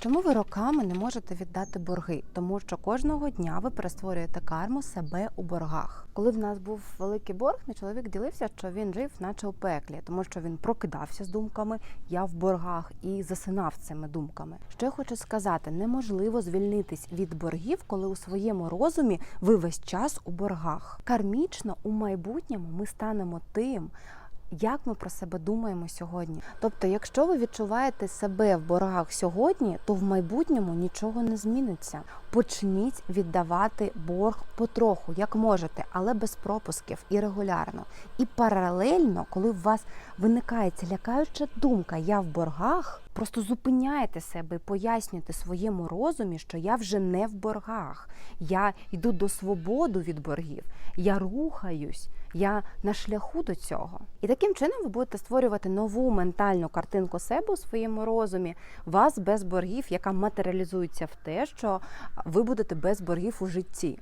Чому ви роками не можете віддати борги? Тому що кожного дня ви перестворюєте карму себе у боргах. Коли в нас був великий борг, мій чоловік ділився, що він жив, наче у пеклі, тому що він прокидався з думками Я в боргах і засинав цими думками. Що я хочу сказати, неможливо звільнитись від боргів, коли у своєму розумі ви весь час у боргах. Кармічно у майбутньому ми станемо тим. Як ми про себе думаємо сьогодні? Тобто, якщо ви відчуваєте себе в боргах сьогодні, то в майбутньому нічого не зміниться. Почніть віддавати борг потроху, як можете, але без пропусків і регулярно. І паралельно, коли у вас виникає ця лякаюча думка Я в боргах, просто зупиняєте себе і пояснюєте своєму розумі, що я вже не в боргах, я йду до свободи від боргів, я рухаюсь, я на шляху до цього. І таким чином ви будете створювати нову ментальну картинку себе у своєму розумі, вас без боргів, яка матеріалізується в те, що ви будете без боргів у житті.